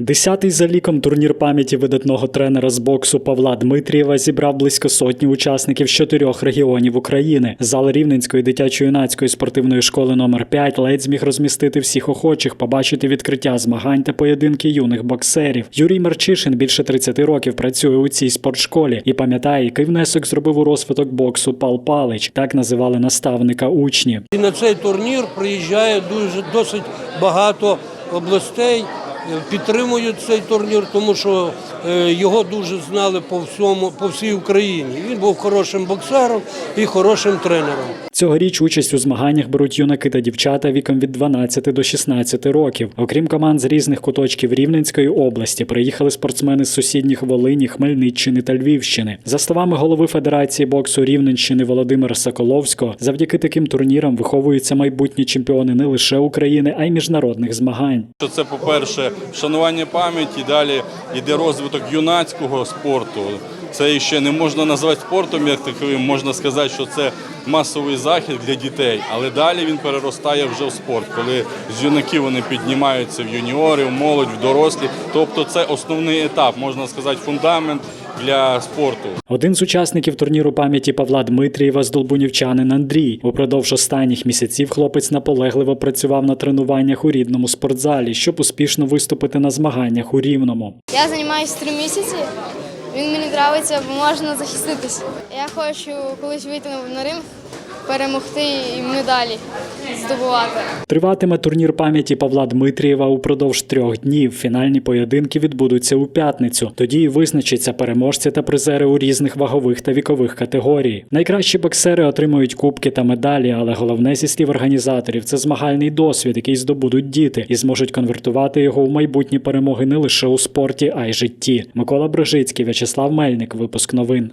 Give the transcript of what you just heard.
Десятий за ліком турнір пам'яті видатного тренера з боксу Павла Дмитрієва зібрав близько сотні учасників з чотирьох регіонів України. Зал Рівненської дитячо-юнацької спортивної школи номер 5 ледь зміг розмістити всіх охочих, побачити відкриття змагань та поєдинки юних боксерів. Юрій Марчишин більше 30 років працює у цій спортшколі і пам'ятає, який внесок зробив у розвиток боксу Пал Палич. Так називали наставника учні. І на цей турнір приїжджає дуже досить багато областей. Е, Підтримують цей турнір, тому що е, його дуже знали по всьому по всій Україні. Він був хорошим боксером і хорошим тренером. Цьогоріч участь у змаганнях беруть юнаки та дівчата віком від 12 до 16 років. Окрім команд з різних куточків Рівненської області, приїхали спортсмени з сусідніх Волині, Хмельниччини та Львівщини. За словами голови Федерації боксу Рівненщини Володимира Соколовського, завдяки таким турнірам виховуються майбутні чемпіони не лише України, а й міжнародних змагань. Це, вшанування пам'яті, далі йде розвиток юнацького спорту. Це ще не можна назвати спортом, як таковим, можна сказати, що це масовий захід для дітей, але далі він переростає вже в спорт, коли з юнаків вони піднімаються в юніори, в молодь, в дорослі. Тобто це основний етап, можна сказати, фундамент для спорту. Один з учасників турніру пам'яті Павла Дмитрієва здолбунівчанин Андрій. Упродовж останніх місяців хлопець наполегливо працював на тренуваннях у рідному спортзалі, щоб успішно виступити на змаганнях у Рівному. Я займаюся три місяці. Він мені подобається, бо можна захиститися. Я хочу колись вийти на- на ринг, перемогти і медалі здобувати. Триватиме турнір пам'яті Павла Дмитрієва упродовж трьох днів. Фінальні поєдинки відбудуться у п'ятницю. Тоді і визначаться переможці та призери у різних вагових та вікових категорій. Найкращі боксери отримують кубки та медалі, але головне зі слів організаторів це змагальний досвід, який здобудуть діти, і зможуть конвертувати його в майбутні перемоги не лише у спорті, а й житті. Микола Брожицький, В'ячеслав Мельник. Випуск новин.